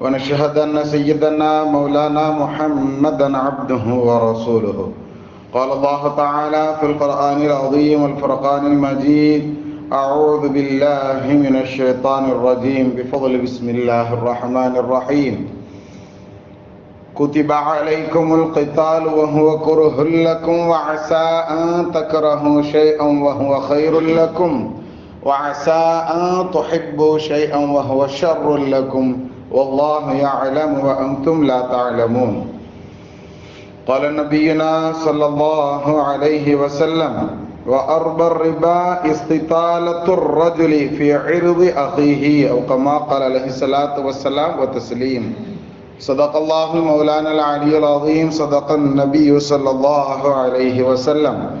ونشهد أن سيدنا مولانا محمدا عبده ورسوله. قال الله تعالى في القرآن العظيم والفرقان المجيد أعوذ بالله من الشيطان الرجيم. بفضل بسم الله الرحمن الرحيم. كتب عليكم القتال وهو كره لكم وعسى أن تكرهوا شيئا وهو خير لكم وعسى أن تحبوا شيئا وهو شر لكم. والله يعلم وأنتم لا تعلمون۔ قال نبينا صلى الله عليه وسلم وأربى الربا استطالة الرجل في عرض أخيه، أو كما قال عليه الصلاة والسلام وتسليم۔ صدق الله مولانا العلي العظيم صدق النبي صلى الله عليه وسلم۔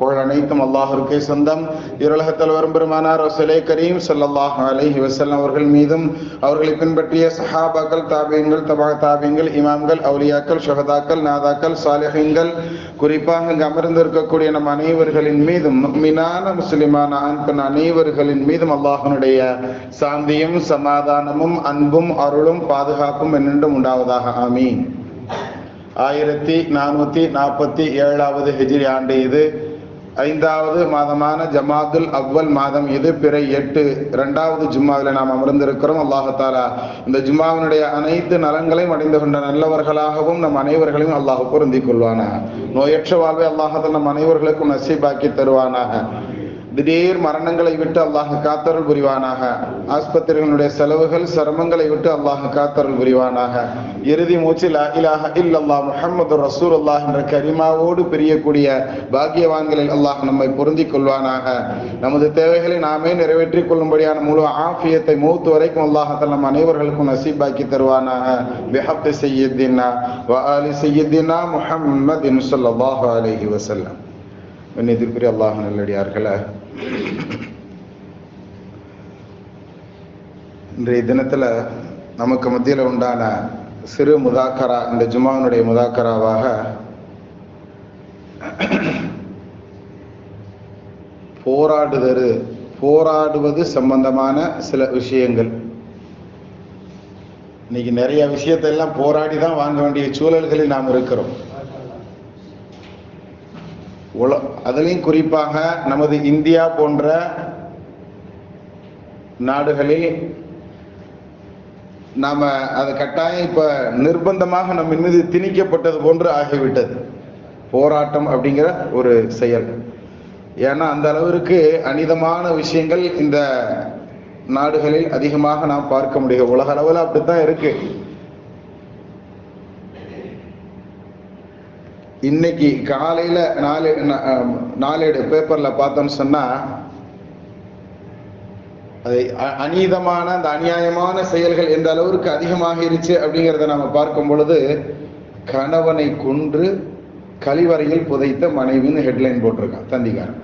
புகழ் அனைத்தும் அல்லாஹிற்கே சொந்தம் இருலகத்தில் வரும் பெருமானார் ரசூலே கரீம் சல்லாஹ் அலஹி வஸல்லம் அவர்கள் மீதும் அவர்களை பின்பற்றிய சஹாபாக்கள் தாபியங்கள் தபா தாபியங்கள் இமாம்கள் அவுலியாக்கள் ஷஹதாக்கள் நாதாக்கள் சாலிஹங்கள் குறிப்பாக இங்கு அமர்ந்திருக்கக்கூடிய நம் அனைவர்களின் மீதும் மீனான முஸ்லிமான ஆண் பெண் அனைவர்களின் மீதும் அல்லாஹனுடைய சாந்தியும் சமாதானமும் அன்பும் அருளும் பாதுகாப்பும் என்னென்றும் உண்டாவதாக ஆமீன் ஆயிரத்தி நானூத்தி நாற்பத்தி ஏழாவது ஹிஜிரி ஆண்டு இது ஐந்தாவது மாதமான ஜமாத்துல் அவ்வல் மாதம் இது பிறை எட்டு. இரண்டாவது ஜும்மாவில் நாம் அமர்ந்திருக்கிறோம். அல்லாஹாலா இந்த ஜும்மாவினுடைய அனைத்து நலன்களையும் அடைந்து கொண்ட நல்லவர்களாகவும் நம் அனைவர்களையும் அல்லாஹ் பொருந்திக் கொள்வானாக. நோயற்ற வாழ்வை அல்லாஹால நம் அனைவர்களுக்கும் நசீபாக்கி தருவானாக. திடீர் மரணங்களை விட்டு அல்லாஹ் காத்தருள் புரிவானாக. ஆஸ்பத்திரிகளுடைய செலவுகள் சிரமங்களை விட்டு அல்லாஹ் காத்தருள் புரிவானாக. இறுதி மூச்சில் அகிலாக இல்லல்லா முஹம்மது ரசூல் அல்லாஹ் என்ற கரிமாவோடு பிரியக்கூடிய பாக்கியவான்களில் அல்லாஹ் நம்மை பொருந்திக் கொள்வானாக. நமது தேவைகளை நாமே நிறைவேற்றிக் கொள்ளும்படியான முழு ஆஃபியத்தை மூத்து வரைக்கும் அல்லாஹ் நம் அனைவர்களுக்கும் நசீபாக்கி தருவானாக. பிஹப்தி செய்யத்தினா வ ஆலி செய்யத்தினா சொல்லல்லாஹு ஸல்லல்லாஹு வசல்லம் வஸல்லம். கண்ணியத்திற்குரிய அல்லாஹ் நல்லடியார்களை இன்றைய தினத்துல நமக்கு மத்தியில் உண்டான சிறு முதாக்கரா இந்த ஜுமாவினுடைய முதாக்கராவாக போராடுதரு போராடுவது சம்பந்தமான சில விஷயங்கள். இன்னைக்கு நிறைய விஷயத்தை எல்லாம் போராடி தான் வாங்க வேண்டிய சூழல்களில் நாம் இருக்கிறோம். உல அதுலேயும் குறிப்பாக நமது இந்தியா போன்ற நாடுகளில் நாம் அது கட்டாயம் இப்போ நிர்பந்தமாக நம்ம மீது திணிக்கப்பட்டது போன்று ஆகிவிட்டது. போராட்டம் அப்படிங்கிற ஒரு செயல். ஏன்னா அந்த அளவிற்கு அனிதமான விஷயங்கள் இந்த நாடுகளில் அதிகமாக நாம் பார்க்க முடியும். உலக அளவில் அப்படித்தான் இருக்குது இன்னைக்கு காலையில நாலு நாளேடு பேப்பர்ல பார்த்தோம்னு சொன்னா அது அநீதமான அந்த அநியாயமான செயல்கள் எந்த அளவிற்கு அதிகமாகிருச்சு அப்படிங்கிறத நாம பார்க்கும் பொழுது கணவனை கொன்று கழிவறையில் புதைத்த மனைவின்னு ஹெட்லைன் போட்டிருக்கான் தந்திகாரன்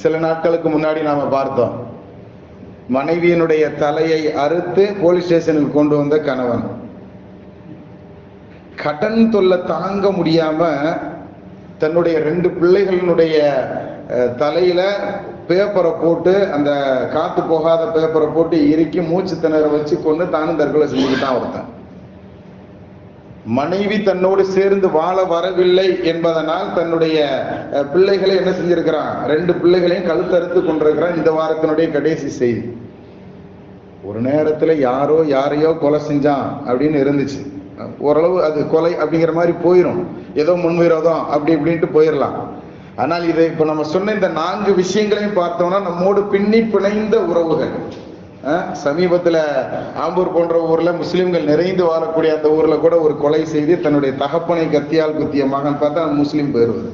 சில நாட்களுக்கு முன்னாடி நாம பார்த்தோம் மனைவியினுடைய தலையை அறுத்து போலீஸ் ஸ்டேஷனுக்கு கொண்டு வந்த கணவன். கடன் தொல்லை தாங்க முடியாம தன்னுடைய ரெண்டு பிள்ளைகளினுடைய தலையில பேப்பரை போட்டு அந்த காத்து போகாத பேப்பரை போட்டு இறுக்கி மூச்சு திணற வச்சு கொண்டு தானும் தற்கொலை செஞ்சுக்கிட்டான் ஒருத்தன். மனைவி தன்னோடு சேர்ந்து வாழ வரவில்லை என்பதனால் தன்னுடைய பிள்ளைகளை என்ன செஞ்சிருக்கிறான்? ரெண்டு பிள்ளைகளையும் கழுத்தறுத்து கொண்டிருக்கிறான் இந்த வாரத்தினுடைய கடைசி செய்தி. ஒரு நேரத்துல யாரோ யாரையோ கொலை செஞ்சான் அப்படின்னு இருந்துச்சு. ஓரளவு அது கொலை அப்படிங்கிற மாதிரி போயிடும் ஏதோ முன்விரோதம் அப்படி இப்படின்ட்டு போயிடலாம் ஆனால் இதை இப்போ நம்ம சொன்ன இந்த நான்கு விஷயங்களையும் பார்த்தோம்னா நம்மோடு பின்னி பிணைந்த உறவுகள். சமீபத்தில் சமீபத்துல ஆம்பூர் போன்ற ஊர்ல முஸ்லிம்கள் நிறைந்து வாழக்கூடிய அந்த ஊர்ல கூட ஒரு கொலை செய்து தன்னுடைய தகப்பனை கத்தியால் குத்திய மகன் பார்த்தா முஸ்லீம் போயிருவது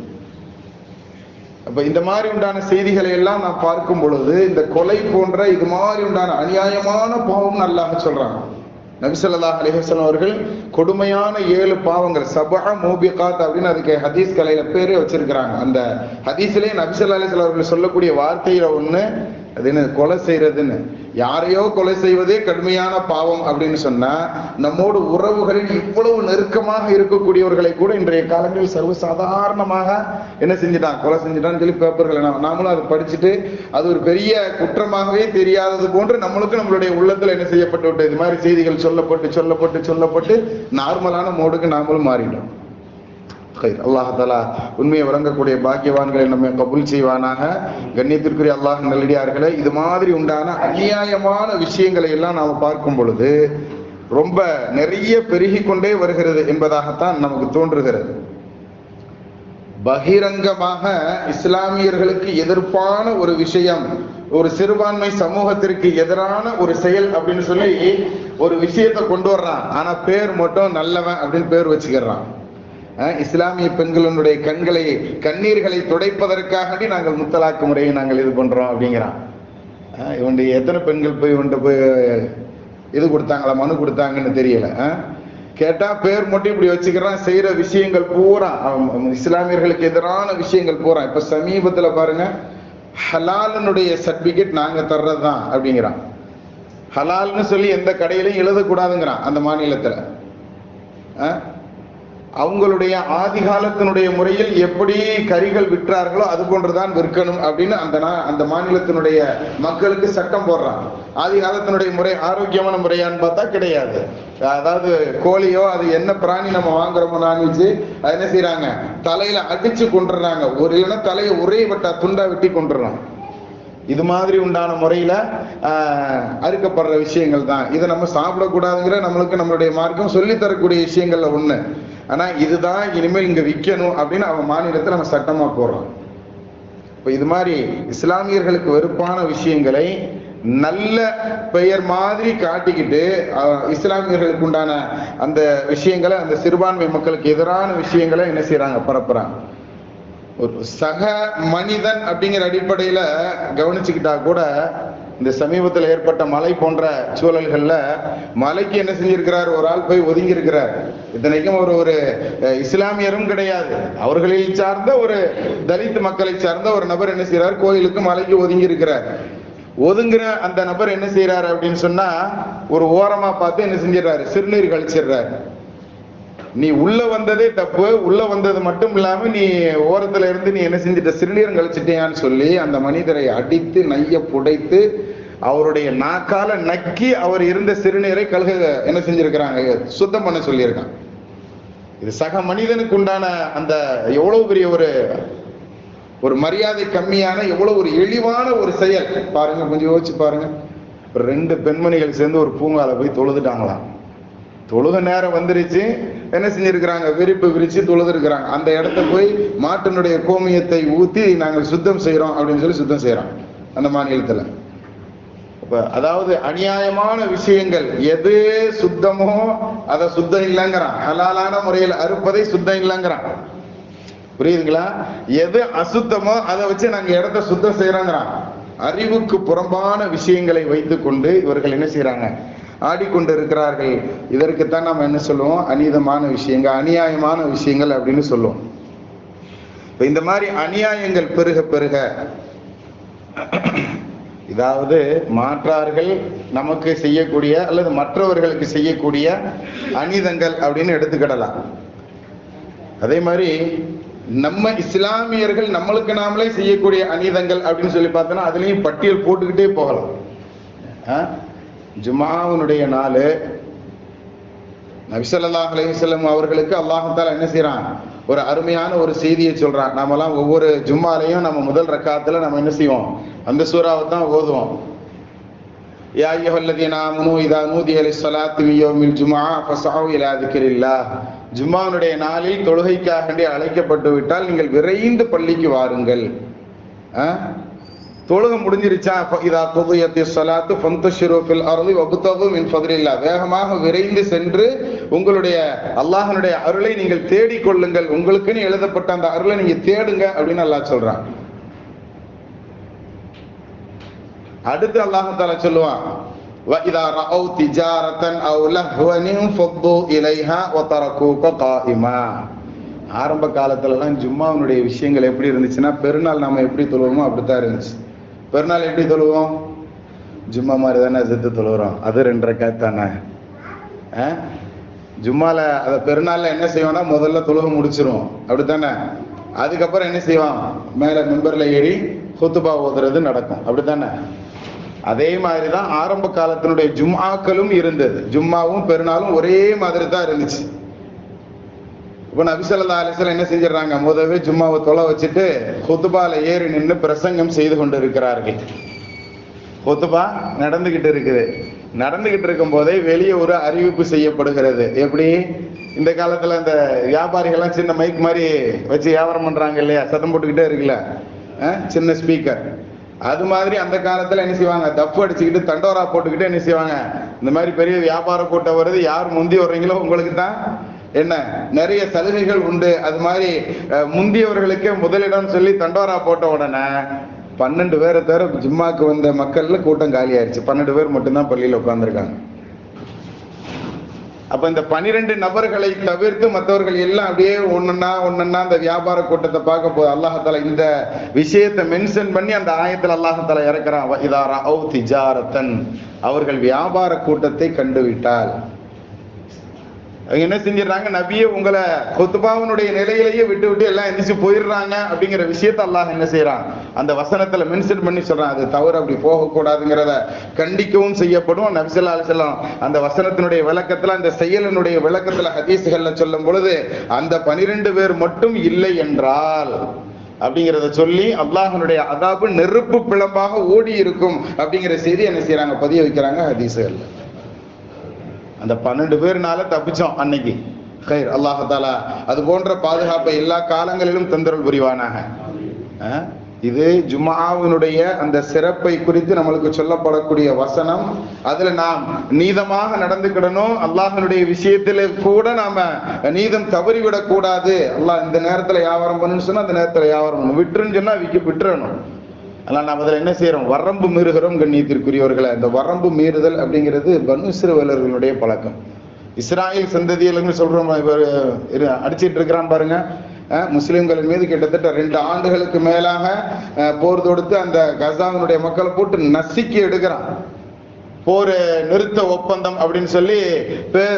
அப்ப இந்த மாதிரி உண்டான செய்திகளை எல்லாம் நான் பார்க்கும் பொழுது இந்த கொலை போன்ற இது மாதிரி உண்டான அநியாயமான பாவம் அல்லாஹ் சொல்றாங்க. நபிசல்லா அலிஹசன் அவர்கள் கொடுமையான ஏழு பாவங்கள் சபஹ மூபிகாத் அப்படின்னு அதுக்கு ஹதீஸ் கலையில பேரே வச்சிருக்கிறாங்க. அந்த ஹதீஸ்லேயே நபிசல்லா அலிசல் அவர்கள் சொல்லக்கூடிய வார்த்தையில ஒண்ணு அது என்ன கொலை செய்யறதுன்னு. யாரையோ கொலை செய்வதே கடுமையான பாவம் அப்படின்னு சொன்னா நம்மோடு உறவுகளில் இவ்வளவு நெருக்கமாக இருக்கக்கூடியவர்களை கூட இன்றைய காலங்களில் சர்வசாதாரணமாக என்ன செஞ்சிட்டான் கொலை செஞ்சிட்டான்னு சொல்லி பேப்பர்களை நாமளும் அதை படிச்சுட்டு அது ஒரு பெரிய குற்றமாகவே தெரியாதது போன்று நம்மளுக்கு நம்மளுடைய உள்ளத்துல என்ன செய்யப்பட்டு விட்டது? இது மாதிரி செய்திகள் சொல்லப்பட்டு சொல்லப்பட்டு சொல்லப்பட்டு நார்மலான மோடுக்கு நாமளும் மாறிடும் ஹைர் அல்லாஹ் தலா உண்மையை வழங்கக்கூடிய பாக்கியவான்களை நம்ம கபுல் செய்வானாக. கண்ணியத்திற்குரிய அல்லாஹ் நல்லடியார்களே இது மாதிரி உண்டான அநியாயமான விஷயங்களை எல்லாம் நாம் பார்க்கும் பொழுது ரொம்ப நிறைய பெருகி கொண்டே வருகிறது என்பதாகத்தான் நமக்கு தோன்றுகிறது. பகிரங்கமாக இஸ்லாமியர்களுக்கு எதிர்ப்பான ஒரு விஷயம் ஒரு சிறுபான்மை சமூகத்திற்கு எதிரான ஒரு செயல் அப்படின்னு சொல்லி ஒரு விஷயத்தை கொண்டு வர்றான். ஆனா பேர் மட்டும் நல்லவன் அப்படின்னு பேர் வச்சுக்கிறான். இஸ்லாமிய பெண்களினுடைய கண்களை கண்ணீர்களை துடைப்பதற்காக நாங்கள் முத்தலாக்கு முறையை நாங்கள் இது பண்றோம் அப்படிங்கிறான். இவன் எத்தனை பெண்கள் போய் இவன்கிட்ட போய் இது கொடுத்தாங்களா மனு கொடுத்தாங்கன்னு தெரியல. கேட்டா பேர் மட்டும் இப்படி வச்சுக்கிறான் செய்யற விஷயங்கள் பூரா இஸ்லாமியர்களுக்கு எதிரான விஷயங்கள் பூரா. இப்ப சமீபத்துல பாருங்க ஹலாலனுடைய சர்டிபிகேட் நாங்க தர்றதுதான் அப்படிங்கிறான். ஹலால்னு சொல்லி எந்த கடையிலையும் எழுதக்கூடாதுங்கிறான் அந்த மாநிலத்துல. அவங்களுடைய ஆதி காலத்தினுடைய முறையில் எப்படி கறிகள் விற்றார்களோ அது போன்றுதான் விற்கணும் அப்படின்னு அந்த நா- அந்த மாநிலத்தினுடைய மக்களுக்கு சட்டம் போடுறான் ஆதி காலத்தினுடைய முறை ஆரோக்கியமான முறையான்னு பார்த்தா கிடையாது. அதாவது கோழியோ அது என்ன பிராணி நம்ம வாங்குறோமோ நான்வெஜ் அது என்ன செய்யறாங்க தலையில அடிச்சு கொண்டுறாங்க ஒரு இல்லைன்னா தலையை ஒரே வட்டா துண்டா வெட்டி கொண்டுறான் இது மாதிரி உண்டான முறையில ஆஹ், அறுக்கப்படுற விஷயங்கள் தான். இதை நம்ம சாப்பிடக்கூடாதுங்கிற நம்மளுக்கு நம்மளுடைய மார்க்கம் சொல்லித்தரக்கூடிய விஷயங்கள்ல ஒண்ணு. ஆனா இதுதான் இனிமேல் இங்க விற்கணும் அப்படின்னு அவன் மாநிலத்தை நம்ம சட்டமா போடுறோம். இப்ப இது மாதிரி இஸ்லாமியர்களுக்கு வெறுப்பான விஷயங்களை நல்ல பெயர் மாதிரி காட்டிக்கிட்டு இஸ்லாமியர்களுக்கு உண்டான அந்த விஷயங்களை அந்த சிறுபான்மை மக்களுக்கு எதிரான விஷயங்களை என்ன செய்யறாங்க பரப்புறாங்க. ஒரு சக மனிதன் அப்படிங்கிற அடிப்படையில கவனிச்சுக்கிட்டா கூட இந்த சமீபத்தில் ஏற்பட்ட மலை போன்ற சூழல்கள்ல மலைக்கு என்ன செஞ்சிருக்கிறார்? ஒரு ஆள் போய் ஒதுங்கி இருக்கிறார் இத்தனைக்கும் ஒரு ஒரு இஸ்லாமியரும் கிடையாது. அவர்களில் சார்ந்த ஒரு தலித் மக்களை சார்ந்த ஒரு நபர் என்ன செய்கிறார் கோயிலுக்கு மலைக்கு ஒதுங்கி இருக்கிறார் ஒதுங்குற அந்த நபர் என்ன செய்யறாரு அப்படின்னு சொன்னா ஒரு ஓரமா பார்த்து என்ன செஞ்சிடறாரு? சிறுநீர் கழிச்சிடுறாரு. நீ உள்ள வந்ததே தப்பு. உள்ள வந்தது மட்டும் இல்லாம நீ ஓரத்துல இருந்து நீ என்ன செஞ்சிட்ட? சிறுநீரம் கழிச்சிட்டியான்னு சொல்லி அந்த மனிதரை அடித்து நைய புடைத்து அவருடைய நாக்கால நக்கி அவர் இருந்த சிறுநீரை கழுக என்ன செஞ்சிருக்கிறாங்க? சுத்தம் பண்ண சொல்லியிருக்கான் இது சக மனிதனுக்கு உண்டான அந்த எவ்வளவு பெரிய ஒரு ஒரு மரியாதை கம்மியான எவ்வளவு ஒரு இழிவான ஒரு செயல். பாருங்க கொஞ்சம் யோசிச்சு பாருங்க. ஒரு ரெண்டு பெண்மணிகள் சேர்ந்து ஒரு பூங்கால போய் தொழுதுட்டாங்களாம். தொழுக நேரம் வந்துருச்சு. என்ன செஞ்சிருக்கிறாங்க? விரிப்பு விரிச்சு தொழுதுருக்கிறாங்க. அந்த இடத்த போய் மாட்டினுடைய கோமியத்தை ஊத்தி நாங்கள் சுத்தம் செய்கிறோம் அப்படின்னு சொல்லி சுத்தம் செய்கிறோம் அந்த மாநிலத்தில். அதாவது அநியாயமான விஷயங்கள் எது சுத்தமோ அதை சுத்தம் இல்லைங்கிறான். ஹலாலான முறையில் அறுப்பதை சுத்தம் இல்லைங்கிறான். புரியுதுங்களா? எது அசுத்தமோ அதை வச்சு நாங்க இடத்த சுத்தம் செய்யறோங்கிறான் அறிவுக்கு புறம்பான விஷயங்களை வைத்துக்கொண்டு இவர்கள் என்ன செய்யறாங்க ஆடிக்கொண்டு இருக்கிறார்கள் இதற்குத்தான் நம்ம என்ன சொல்லுவோம்? அநீதமான விஷயங்கள் அநியாயமான விஷயங்கள் அப்படின்னு சொல்லுவோம். இந்த மாதிரி அநியாயங்கள் பெருக பெருக இதாவது மாற்றார்கள் நமக்கு செய்யக்கூடிய அல்லது மற்றவர்களுக்கு செய்யக்கூடிய அநீதங்கள் அப்படின்னு எடுத்துக்கிடலாம். அதே மாதிரி நம்ம இஸ்லாமியர்கள் நம்மளுக்கு நாமளே செய்யக்கூடிய அநீதங்கள் அப்படின்னு சொல்லி பார்த்தோன்னா அதுலயும் பட்டியல் போட்டுக்கிட்டே போகலாம். ஜுமாவனுடைய ஜுமாவுனுடைய நாள் நபிசல்லாஹ் அலைஹிஸ்ஸலாம் அவர்களுக்கு அல்லாஹால என்ன செய்யறான் ஒரு அருமையான ஒரு செய்தியை சொல்றான். நாமெல்லாம் ஒவ்வொரு ஜும்மாலையும் நம்ம முதல் ரக்காத்துல நம்ம என்ன செய்வோம்? அந்த சூறாவை தான் ஓதுவோம். யா அய்யுஹல்லதீன ஆமனூ மின் யௌமில் ஜும்ஆ ஃபஸ்அவு இலா திக்ரில்லாஹ். ஜும்மாவுடைய நாளில் தொழுகைக்காக அழைக்கப்பட்டு விட்டால் நீங்கள் விரைந்து பள்ளிக்கு வாருங்கள். ஆஹ் தொழுக முடிஞ்சிருச்சா இதா குதியத்தி ஸலாத்து ஃபந்தஷிரு ஃபில் அர்தி வப்தகு மின் ஃபத்லில்லா வேகமாக விரைந்து சென்று உங்களுடைய அல்லாஹ்வுடைய அருளை நீங்கள் தேடிக் கொள்ளுங்கள் உங்களுக்குன்னு எழுதப்பட்ட அந்த அருளை நீங்க தேடுங்க அப்படின்னு அல்லாஹ் சொல்றான் அடுத்து அல்லாஹால சொல்லுவான் وَإِذَا رَأَوْا تِجَارَةً أَوْ لَهْوًا انفضوا إِلَيْهَا وَتَرَكُوكَ قَائِمًا ஆரம்ப காலத்துலலாம் ஜும்மாவினுடைய விஷயங்கள் எப்படி இருந்துச்சுன்னா பெருநாள் நாம எப்படி தொழுவோமோ அப்படித்தான் இருந்துச்சு பெருநாள் எப்படி தொழுவோம்? ஜும்மா மாதிரி தானே செத்து தொழுகிறோம் அது ரெண்டு ரக்காத் தானே. ஆ? ஜும்மால அத பெருநாள்ல என்ன செய்வோம்னா முதல்ல தொழுக முடிச்சிருவோம். அப்படித்தானே? அதுக்கப்புறம் என்ன செய்வான் மேல மெம்பர்ல ஏறி ஹுத்துபா ஓதுறது நடக்கும். அப்படித்தானே? அதே மாதிரி தான் ஆரம்ப காலத்தினுடைய ஜும்மாக்களும் இருந்தது. ஜும்மாவும் பெருநாளும் ஒரே மாதிரி தான் இருந்துச்சு. இப்போ நபிசல்லா அலிஸ்லாம் என்ன செஞ்சிடறாங்க? முதவே ஜும்மாவை தொலை வச்சுட்டு ஹுத்துபால ஏறி நின்று பிரசங்கம் செய்து கொண்டு இருக்கிறார்கள் கொத்துபா நடந்துகிட்டு இருக்குது. நடந்துகிட்டு இருக்கும் போதே வெளியே ஒரு அறிவிப்பு செய்யப்படுகிறது. எப்படி? இந்த காலத்துல இந்த வியாபாரிகள்லாம் சின்ன மைக் மாதிரி வச்சு வியாபாரம் பண்றாங்க இல்லையா? சத்தம் போட்டுக்கிட்டே இருக்குல்ல? சின்ன ஸ்பீக்கர் அது மாதிரி அந்த காலத்துல என்ன செய்வாங்க? தப்பு அடிச்சுக்கிட்டு தண்டோரா போட்டுக்கிட்டு என்ன செய்வாங்க? இந்த மாதிரி பெரிய வியாபார கூட்டம் வருது. யார் முந்தி வர்றீங்களோ உங்களுக்கு தான் என்ன? நிறைய சலுகைகள் உண்டு. அது மாதிரி முந்தியவர்களுக்கே முதலிடம் சொல்லி தண்டோரா போட்ட உடனே பன்னெண்டு பேரை தவிர ஜிம்மாக்கு வந்த மக்கள்ல கூட்டம் காலி ஆயிடுச்சு பன்னெண்டு பேர் மட்டும்தான் பள்ளியில உட்காந்துருக்காங்க அப்ப இந்த பனிரெண்டு நபர்களை தவிர்த்து மற்றவர்கள் எல்லாம் அப்படியே ஒண்ணுன்னா ஒண்ணுன்னா அந்த வியாபார கூட்டத்தை பார்க்க போது அல்லாஹால இந்த விஷயத்தை மென்ஷன் பண்ணி அந்த ஆயத்துல அல்லாஹால இறக்குறான். இதா திஜாரத்தன் அவர்கள் வியாபார கூட்டத்தை கண்டுவிட்டால் அவங்க என்ன செஞ்சிடறாங்க? நபியே உங்களை கொத்துபாவனுடைய நிலையிலேயே விட்டு விட்டு எல்லாம் எந்திரிச்சு போயிடுறாங்க அப்படிங்கிற விஷயத்த அல்லாஹ் என்ன செய்யறான்? அந்த வசனத்துல மென்ஷன் பண்ணி சொல்றான். அது தவறு அப்படி போகக்கூடாதுங்கிறத கண்டிக்கவும் செய்யப்படும். நபிசல்லா அலிசல்லாம் அந்த வசனத்தினுடைய விளக்கத்துல அந்த செயலினுடைய விளக்கத்துல ஹதீஸ்கள்ல சொல்லும் பொழுது அந்த பனிரெண்டு பேர் மட்டும் இல்லை என்றால் அப்படிங்கிறத சொல்லி அல்லாஹனுடைய அதாபு நெருப்பு பிளம்பாக ஓடி இருக்கும் அப்படிங்கிற செய்தி என்ன செய்யறாங்க? பதிய வைக்கிறாங்க ஹதீஸ்கள்ல. அந்த பன்னெண்டு பேர்னால தப்பிச்சோம் அன்னைக்கு. ஹைர் அல்லாஹாலா அது போன்ற பாதுகாப்பை எல்லா காலங்களிலும் தந்தருள் புரிவானாக. இது ஜுமாவினுடைய அந்த சிறப்பை குறித்து நம்மளுக்கு சொல்லப்படக்கூடிய வசனம். அதுல நாம் நீதமாக நடந்துக்கிடணும் அல்லாஹனுடைய விஷயத்துல கூட நாம நீதம் தவறிவிடக் கூடாது அல்லாஹ் இந்த நேரத்துல வியாபாரம் பண்ணுன்னு சொன்னா அந்த நேரத்துல வியாபாரம் பண்ணணும் விட்டுருன்னு சொன்னா விக்க விட்டுறணும். ஆனால் நாம் அதில் என்ன செய்கிறோம்? வரம்பு மீறுகிறோம் கண்ணியத்திற்குரியவர்களை. இந்த வரம்பு மீறுதல் அப்படிங்கிறது பனு பழக்கம். இஸ்ராயல் சந்ததியல்னு சொல்கிறோம் அடிச்சிட்டு இருக்கிறான் பாருங்க. அஹ், முஸ்லிம்களின் மீது கிட்டத்தட்ட ரெண்டு ஆண்டுகளுக்கு மேலாக போர் தொடுத்து அந்த கசாவினுடைய மக்களை போட்டு நசுக்கி எடுக்கிறான். போர் நிறுத்த ஒப்பந்தம் அப்படின்னு சொல்லி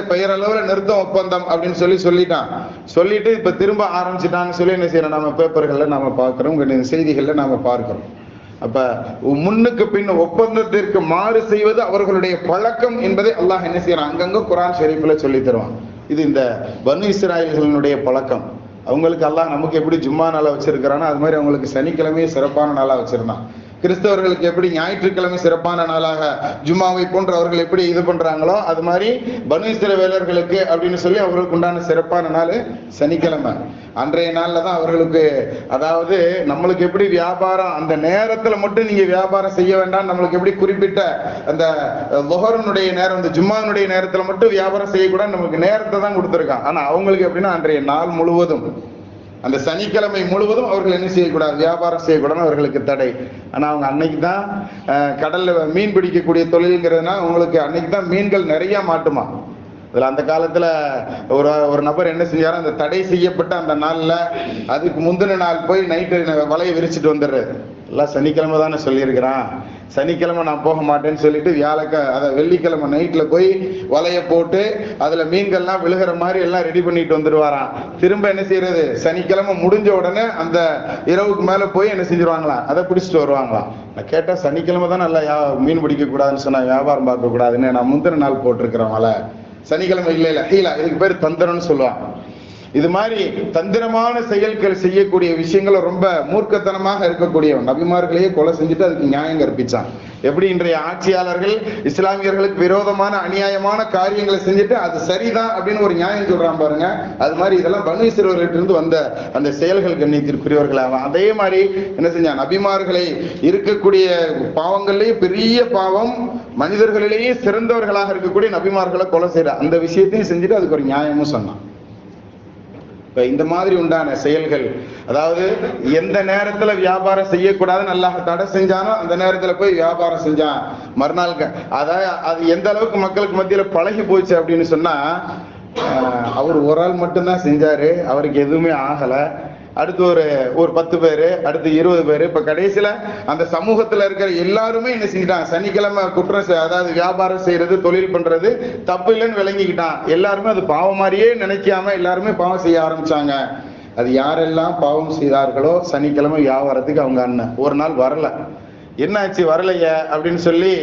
பெயரளவில் நிறுத்த ஒப்பந்தம் அப்படின்னு சொல்லி சொல்லிட்டான். சொல்லிட்டு இப்போ திரும்ப ஆரம்பிச்சிட்டான்னு சொல்லி என்ன செய்யறோம் நம்ம பேப்பர்களில் நாம பார்க்குறோம். செய்திகளில் செய்திகள்ல நாம பார்க்கிறோம். அப்ப முன்னுக்கு பின் ஒப்பந்தத்திற்கு மாறு செய்வது அவர்களுடைய பழக்கம் என்பதை அல்லாஹ் என்ன செய்யறான்? அங்கங்க குரான் ஷெரீஃபில் சொல்லி தருவான். இது இந்த பனு இஸ்ராயல்களினுடைய பழக்கம். அவங்களுக்கு அல்லாஹ் நமக்கு எப்படி ஜும்மா நாளா வச்சிருக்கிறானோ அது மாதிரி அவங்களுக்கு சனிக்கிழமையே சிறப்பான நாளா வச்சிருந்தான். கிறிஸ்தவர்களுக்கு எப்படி ஞாயிற்றுக்கிழமை சிறப்பான நாளாக ஜும்மாவை போன்று அவர்கள் எப்படி இது பண்றாங்களோ அது மாதிரி பனு வேலர்களுக்கு அப்படின்னு சொல்லி அவர்களுக்கு உண்டான சிறப்பான நாள் சனிக்கிழமை. அன்றைய நாள்ல தான் அவர்களுக்கு அதாவது நம்மளுக்கு எப்படி வியாபாரம் அந்த நேரத்துல மட்டும் நீங்க வியாபாரம் செய்ய வேண்டாம் நம்மளுக்கு எப்படி குறிப்பிட்ட அந்த லொஹரனுடைய நேரம் இந்த ஜும்மானுடைய நேரத்துல மட்டும் வியாபாரம் செய்யக்கூடாது நமக்கு நேரத்தை தான் கொடுத்துருக்கான் ஆனா அவங்களுக்கு எப்படின்னா அன்றைய நாள் முழுவதும் அந்த சனிக்கிழமை முழுவதும் அவர்கள் என்ன செய்யக்கூடாது? வியாபாரம் செய்யக்கூடாது அவர்களுக்கு தடை. ஆனா அவங்க அன்னைக்கு தான் கடலில் கடல்ல மீன் பிடிக்கக்கூடிய தொழிலுங்கிறதுனால அவங்களுக்கு அன்னைக்கு தான் மீன்கள் நிறைய மாட்டுமா? அதில் அந்த காலத்தில் ஒரு ஒரு நபர் என்ன செஞ்சாரோ அந்த தடை செய்யப்பட்ட அந்த நாளில் அதுக்கு முந்தின நாள் போய் நைட்டு வலையை விரிச்சிட்டு வந்துடுறது எல்லாம் சனிக்கிழமை தானே சொல்லியிருக்கிறான். சனிக்கிழமை நான் போக மாட்டேன்னு சொல்லிட்டு வியாழக்க அத வெள்ளிக்கிழமை நைட்டில் போய் வலைய போட்டு அதுல மீன்கள்லாம் விழுகிற மாதிரி எல்லாம் ரெடி பண்ணிட்டு வந்துருவாராம் திரும்ப என்ன செய்யறது? சனிக்கிழமை முடிஞ்ச உடனே அந்த இரவுக்கு மேல போய் என்ன செஞ்சிருவாங்களாம்? அதை பிடிச்சிட்டு வருவாங்களாம். நான் கேட்டா சனிக்கிழமை தான் நல்லா யா- மீன் பிடிக்கக்கூடாதுன்னு சொன்னால் வியாபாரம் பார்க்கக்கூடாதுன்னு நான் முந்தின நாள் போட்டிருக்கிறேன் வலை சனிக்கிழமை இல்ல இல்ல இதுக்கு பேர் தந்திரம்னு சொல்லுவான் இது மாதிரி தந்திரமான செயல்கள் செய்யக்கூடிய விஷயங்கள ரொம்ப மூர்க்கத்தனமாக இருக்கக்கூடியவன். நபிமார்களையே கொலை செஞ்சுட்டு அதுக்கு நியாயம் கற்பிச்சான். எப்படி இன்றைய ஆட்சியாளர்கள் இஸ்லாமியர்களுக்கு விரோதமான அநியாயமான காரியங்களை செஞ்சுட்டு அது சரிதான் அப்படின்னு ஒரு நியாயம் சொல்றான் பாருங்க. அது மாதிரி இதெல்லாம் பனு இருந்து வந்த அந்த செயல்கள் கண்ணியத்திற்குரியவர்கள். அவன் அதே மாதிரி என்ன செஞ்சான்? நபிமார்களை இருக்கக்கூடிய பாவங்கள்லேயே பெரிய பாவம் மனிதர்களிலேயே சிறந்தவர்களாக இருக்கக்கூடிய நபிமார்களை கொலை செய்யற அந்த விஷயத்தையும் செஞ்சுட்டு அதுக்கு ஒரு நியாயமும் சொன்னான். இப்போ இந்த மாதிரி உண்டான செயல்கள் அதாவது எந்த நேரத்துல வியாபாரம் செய்யக்கூடாதுன்னு அல்லாஹ் தடை செஞ்சானோ அந்த நேரத்துல போய் வியாபாரம் செஞ்சான். மறுநாள் அதாவது அது எந்த அளவுக்கு மக்களுக்கு மத்தியில பழகி போச்சு அப்படின்னு சொன்னா அவர் ஒரு ஆள் மட்டும்தான் செஞ்சாரு அவருக்கு எதுவுமே ஆகலை. அடுத்து ஒரு ஒரு பத்து பேர் அடுத்து இருபது பேர். இப்போ கடைசியில் அந்த சமூகத்தில் இருக்கிற எல்லாருமே என்ன செஞ்சிட்டாங்க? சனிக்கிழமை குற்றம் அதாவது வியாபாரம் செய்கிறது தொழில் பண்ணுறது தப்பு இல்லைன்னு விளங்கிக்கிட்டான். எல்லாருமே அது பாவம் மாதிரியே நினைக்காம எல்லாருமே பாவம் செய்ய ஆரம்பிச்சாங்க. அது யாரெல்லாம் பாவம் செய்தார்களோ சனிக்கிழமை வியாபாரத்துக்கு அவங்க அண்ணன். ஒரு நாள் வரல. என்னாச்சு வரலையே அப்படின்னு சொல்லி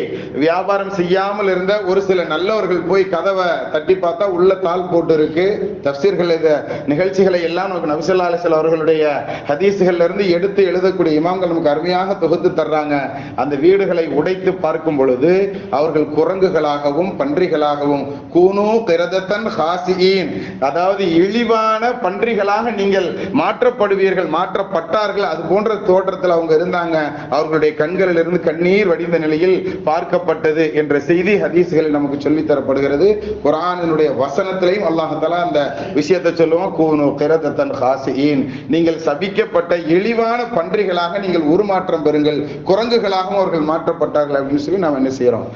வியாபாரம் செய்யாமல் இருந்த ஒரு சில நல்லவர்கள் போய் கதவை தட்டி பார்த்தா உள்ள தாள் போட்டு இருக்கு தப்சீர்கள் இத நிகழ்ச்சிகளை எல்லாம் நமக்கு நபிசல்லா அலிசல் அவர்களுடைய ஹதீசுகள்ல இருந்து எடுத்து எழுதக்கூடிய இமாம்கள் நமக்கு அருமையாக தொகுத்து தர்றாங்க. அந்த வீடுகளை உடைத்து பார்க்கும் பொழுது அவர்கள் குரங்குகளாகவும் பன்றிகளாகவும் கூனு கிரதத்தன் ஹாசியின். அதாவது இழிவான பன்றிகளாக நீங்கள் மாற்றப்படுவீர்கள் மாற்றப்பட்டார்கள் அது போன்ற தோற்றத்தில் அவங்க இருந்தாங்க. அவர்களுடைய கண்களிலிருந்து கண்ணீர் வடிந்த நிலையில் பார்க்கப்பட்டது என்ற செய்தி ஹதீஸ்களில் நமக்கு சொல்லி தரப்படுகிறது. குரானினுடைய வசனத்திலையும் அல்லாஹால அந்த விஷயத்தை சொல்லுவோம் கூனு கிரதத்தன் ஹாசியின் நீங்கள் சபிக்கப்பட்ட இழிவான பன்றிகளாக நீங்கள் உருமாற்றம் பெறுங்கள் குரங்குகளாகவும் அவர்கள் மாற்றப்பட்டார்கள் அப்படின்னு சொல்லி நாம் என்ன செய்யறோம்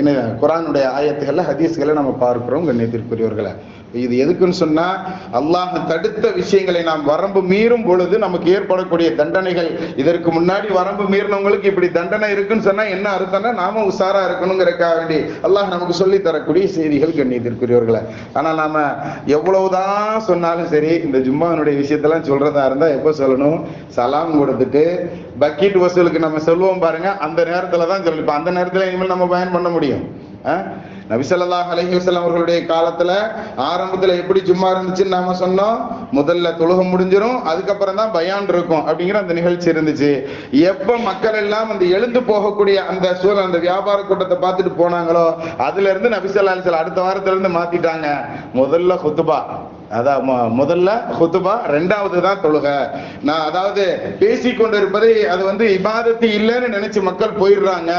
என்ன குரானுடைய ஆயத்துகள்ல ஹதீஸ்களை நம்ம பார்க்கிறோம் கண்ணியத்திற்குரியவர்களை. இது எதுக்குன்னு சொன்னா அல்லாஹ் தடுத்த விஷயங்களை நாம் வரம்பு மீறும் பொழுது நமக்கு ஏற்படக்கூடிய தண்டனைகள். இதற்கு முன்னாடி வரம்பு மீறினவங்களுக்கு இப்படி தண்டனை இருக்குன்னு சொன்னா என்ன அர்த்தம்னா நாம உஷாரா இருக்கணுங்கிறக்கா வேண்டி அல்லாஹ் நமக்கு சொல்லி தரக்கூடிய செய்திகள் கண்ணியத்திற்குரியவர்களை. ஆனா நாம எவ்வளவுதான் சொன்னாலும் சரி இந்த ஜும்மானுடைய விஷயத்தெல்லாம் சொல்றதா இருந்தா எப்ப சொல்லணும்? சலாம் கொடுத்துட்டு பக்கெட் வசூலுக்கு நம்ம சொல்லுவோம் பாருங்க அந்த நேரத்துல தான் சொல்லணும் அந்த நேரத்துல இனிமேல் நம்ம பயன் பண்ண முடியும். ஆஹ் நபிசல்லாஹ் அலஹிவசல்லாம் அவர்களுடைய காலத்துல ஆரம்பத்துல எப்படி சும்மா இருந்துச்சுன்னு நாம சொன்னோம். முதல்ல தொழுகம் முடிஞ்சிடும் அதுக்கப்புறம் தான் பயான் இருக்கும் அப்படிங்கிற அந்த நிகழ்ச்சி இருந்துச்சு. எப்ப மக்கள் எல்லாம் அந்த எழுந்து போகக்கூடிய அந்த சூழல் அந்த வியாபார கூட்டத்தை பார்த்துட்டு போனாங்களோ அதுல இருந்து நபிசல்லா அலிசல் அடுத்த வாரத்துல இருந்து மாத்திட்டாங்க. முதல்ல குத்துபா அதான் முதல்ல குத்துபா ரெண்டாவது தான் தொழுக. நான் அதாவது பேசி கொண்டிருப்பதை அது வந்து இபாதத்து இல்லைன்னு நினைச்சு மக்கள் போயிடுறாங்க.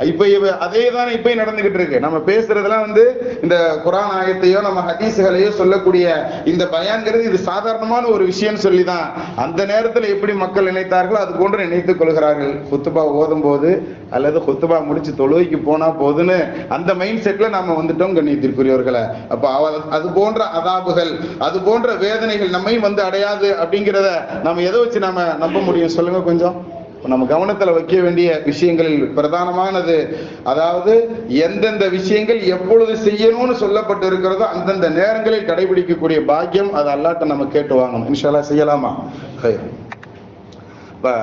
இப்ப அதே தானே இப்பயும் நடந்துகிட்டு இருக்கு. நம்ம பேசுறதெல்லாம் வந்து இந்த குரான் ஆயத்தையோ நம்ம ஹதீஸுகளையோ சொல்லக்கூடிய இந்த பயான்கிறது இது சாதாரணமான ஒரு விஷயம் சொல்லிதான். அந்த நேரத்துல எப்படி மக்கள் நினைத்தார்களோ அது போன்று நினைத்துக் கொள்கிறார்கள். குத்துபா ஓதும் போது அல்லது குத்துபா முடிச்சு தொழுகைக்கு போனா போதுன்னு அந்த மைண்ட் செட்ல நாம வந்துட்டோம் கண்ணியத்திற்குரியவர்களை. அப்ப அவ- அது போன்ற அதாபுகள் அது போன்ற வேதனைகள் நம்மை வந்து அடையாது அப்படிங்கிறத நம்ம எதை வச்சு நாம நம்ப முடியும்? சொல்லுங்க கொஞ்சம். நம்ம கவனத்துல வைக்க வேண்டிய விஷயங்களில் பிரதானமானது அதாவது எந்தெந்த விஷயங்கள் எப்பொழுது செய்யணும்னு சொல்லப்பட்டு இருக்கிறதோ அந்தந்த நேரங்களில் கடைபிடிக்கக்கூடிய பாக்கியம் அது அல்லாட்ட நம்ம கேட்டு வாங்கணும். இன்ஷால்லா செய்யலாமா? ஹை.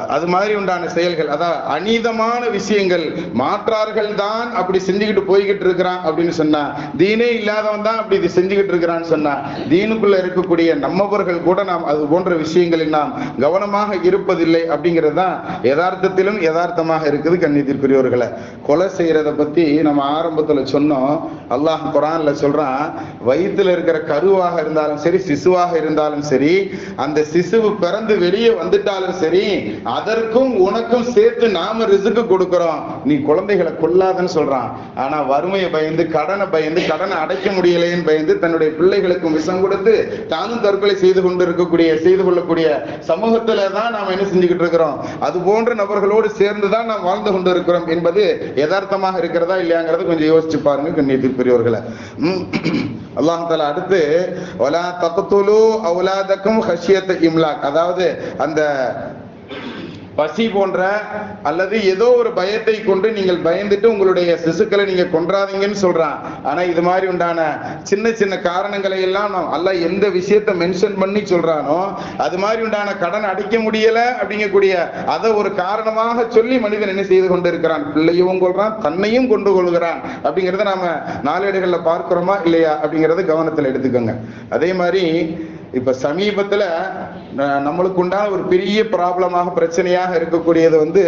அது மாதிரி உண்டான செயல்கள் அதான் அநீதமான விஷயங்கள் மாற்றார்கள் தான் அப்படி செஞ்சுக்கிட்டு போய்கிட்டு இருக்கிறான் அப்படின்னு சொன்னா தீனே இல்லாதவன் தான் அப்படி இது செஞ்சுக்கிட்டு இருக்கிறான்னு சொன்னா தீனுக்குள்ள இருக்கக்கூடிய நம்மவர்கள் கூட நாம் அது போன்ற விஷயங்களில் நாம் கவனமாக இருப்பதில்லை அப்படிங்கிறது தான் யதார்த்தத்திலும் யதார்த்தமாக இருக்குது கண்ணீதிற்குரியவர்களை கொலை செய்யறத பத்தி நம்ம ஆரம்பத்துல சொன்னோம். அல்லாஹ் குரான்ல சொல்றான் வயிற்றுல இருக்கிற கருவாக இருந்தாலும் சரி சிசுவாக இருந்தாலும் சரி அந்த சிசுவு பிறந்து வெளியே வந்துட்டாலும் சரி அதற்கும் உனக்கும் சேர்த்து நாம ரிசுக்கு கொடுக்கிறோம். நீ குழந்தைகளை கொல்லாதன்னு சொல்றான். ஆனா வறுமையை பயந்து கடனை பயந்து கடனை அடைக்க முடியலைன்னு பயந்து தன்னுடைய பிள்ளைகளுக்கும் விஷம் கொடுத்து தானும் தற்கொலை செய்து கொண்டு இருக்கக்கூடிய செய்து கொள்ளக்கூடிய சமூகத்துல தான் நாம் என்ன செஞ்சுக்கிட்டு இருக்கிறோம். அது போன்ற நபர்களோடு சேர்ந்து தான் நாம் வாழ்ந்து கொண்டு இருக்கிறோம் என்பது யதார்த்தமாக இருக்கிறதா இல்லையாங்கிறத கொஞ்சம் யோசிச்சு பாருங்க கண்ணியத்திற்குரியவர்களை உம். அல்லாஹ் அடுத்து ஒலா தக்துலு அவுலாதக்கும் ஹஷியத் இம்லாக். அதாவது அந்த பசி போன்ற அல்லது ஏதோ ஒரு பயத்தை கொண்டு நீங்கள் பயந்துட்டு உங்களுடைய சிசுக்களை நீங்க கொன்றாதீங்கன்னு சொல்றான். ஆனா இது மாதிரி உண்டான சின்ன சின்ன காரணங்களை எல்லாம் நாம் எந்த விஷயத்த மென்ஷன் பண்ணி சொல்றானோ அது மாதிரி உண்டான கடன் அடைக்க முடியல அப்படிங்கக்கூடிய அதை ஒரு காரணமாக சொல்லி மனிதன் என்ன செய்து கொண்டு இருக்கிறான் பிள்ளையும் கொள்றான் தன்னையும் கொண்டு கொள்கிறான். அப்படிங்கறத நாம நாளேடுகள்ல பார்க்கிறோமா இல்லையா அப்படிங்கறத கவனத்துல எடுத்துக்கோங்க. அதே மாதிரி இப்ப சமீபத்துல நம்மளுக்கு உண்டான ஒரு பெரிய ப்ராப்ளமாக பிரச்சனையாக இருக்கக்கூடியது வந்து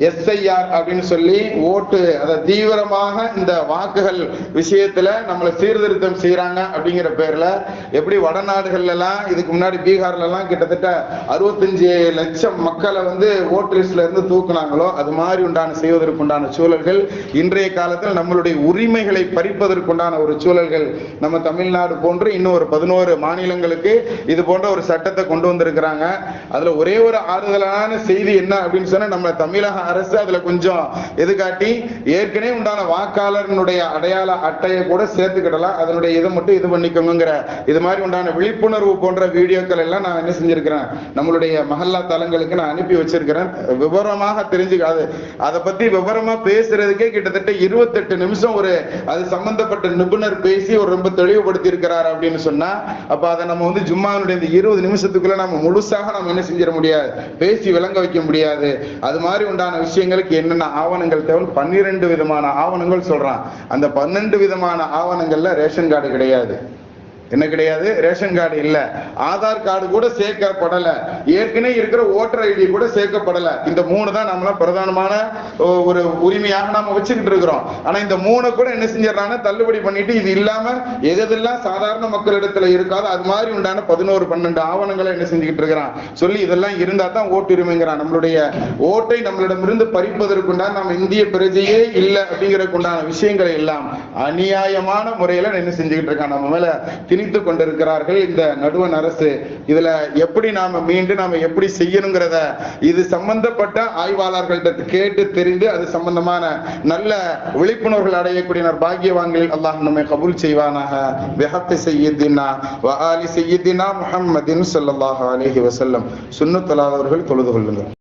எஸ்ஐஆர் அப்படின்னு சொல்லி ஓட்டு அதை தீவிரமாக இந்த வாக்குகள் விஷயத்துல நம்மளை சீர்திருத்தம் செய்யறாங்க அப்படிங்கிற பேர்ல எப்படி வடநாடுகள்ல எல்லாம் இதுக்கு முன்னாடி பீகார்ல எல்லாம் கிட்டத்தட்ட அறுபத்தஞ்சு லட்சம் மக்களை வந்து ஓட்டு லிஸ்ட்ல இருந்து தூக்குனாங்களோ அது மாதிரி உண்டான செய்வதற்கு உண்டான சூழல்கள் இன்றைய காலத்தில் நம்மளுடைய உரிமைகளை பறிப்பதற்குண்டான ஒரு சூழல்கள் நம்ம தமிழ்நாடு போன்று இன்னும் ஒரு பதினோரு மாநிலங்களுக்கு இது போன்ற ஒரு சட்டத்தை கொண்டு வந்திருக்கிறாங்க. அதுல ஒரே ஒரு ஆறுதலான செய்தி என்ன அப்படின்னு சொன்னா நம்ம தமிழக அரசு அதுல கொஞ்சம் எது காட்டி ஏற்கனவே உண்டான வாக்காளர்களுடைய அடையாள அட்டையை கூட சேர்த்துக்கிடலாம். அதனுடைய இதை மட்டும் இது பண்ணிக்கோங்கிற இது மாதிரி உண்டான விழிப்புணர்வு போன்ற வீடியோக்கள் எல்லாம் நான் என்ன செஞ்சிருக்கிறேன் நம்மளுடைய மஹல்லா தலங்களுக்கு நான் அனுப்பி வச்சிருக்கிறேன். விவரமாக தெரிஞ்சுக்காது அதை பத்தி விவரமா பேசுறதுக்கே கிட்டத்தட்ட இருபத்தெட்டு நிமிஷம் ஒரு அது சம்பந்தப்பட்ட நிபுணர் பேசி ஒரு ரொம்ப தெளிவுபடுத்தி இருக்கிறார் அப்படின்னு சொன்னா அப்ப அதை நம்ம வந்து ஜும்மானுடைய இந்த இருபது நிமிஷத்துக்குள்ள நம்ம முழுசாக நம்ம என்ன செஞ்சிட முடியாது பேசி விளங்க வைக்க முடியாது. அது மாதிரி உண்டான விஷயங்களுக்கு என்னென்ன ஆவணங்கள் தேவை பன்னிரெண்டு விதமான ஆவணங்கள் சொல்றான். அந்த பன்னெண்டு விதமான ஆவணங்கள்ல ரேஷன் கார்டு கிடையாது. என்ன கிடையாது? ரேஷன் கார்டு இல்ல. ஆதார் கார்டு கூட சேர்க்கப்படல. ஏற்கனவே இருக்கிற ஓட்டர் ஐடி கூட சேர்க்கப்படல. இந்த மூணு தான் நம்மள பிரதானமான ஒரு உரிமையாக நாம வச்சுக்கிட்டு இருக்கிறோம். ஆனா இந்த மூணு கூட என்ன செஞ்சிடறாங்க? தள்ளுபடி பண்ணிட்டு இது இல்லாம எதெல்லாம் சாதாரண மக்களிடத்துல இருக்காது அது மாதிரி உண்டான பதினோரு பன்னெண்டு ஆவணங்களை என்ன செஞ்சுக்கிட்டு இருக்கிறான். சொல்லி இதெல்லாம் இருந்தா தான் ஓட்டுரிமைங்கிறான். நம்மளுடைய ஓட்டை நம்மளிடமிருந்து பறிப்பதற்குண்டான நம்ம இந்திய பிரஜையே இல்லை அப்படிங்கிறதுக்குண்டான விஷயங்களை எல்லாம் அநியாயமான முறையில என்ன செஞ்சுக்கிட்டு இருக்கான். நம்ம மேல திணித்து கொண்டிருக்கிறார்கள் இந்த நடுவன் அரசு. இதுல எப்படி நாம மீண்டு நாம எப்படி செய்யணுங்கிறத இது சம்பந்தப்பட்ட ஆய்வாளர்கள்ட்ட கேட்டு தெரிந்து அது சம்பந்தமான நல்ல விழிப்புணர்வுகள் அடையக்கூடிய பாக்கியவான்களில் அல்லாஹ் நம்மை கபூல் செய்வானாக. பிஹக்கி செய்யித்தினா வ ஆலி முஹம்மதின் ஸல்லல்லாஹு அலைஹி வஸல்லம். சுன்னத்துல்லாதவர்கள் தொழுது கொள்ளுங்கள்.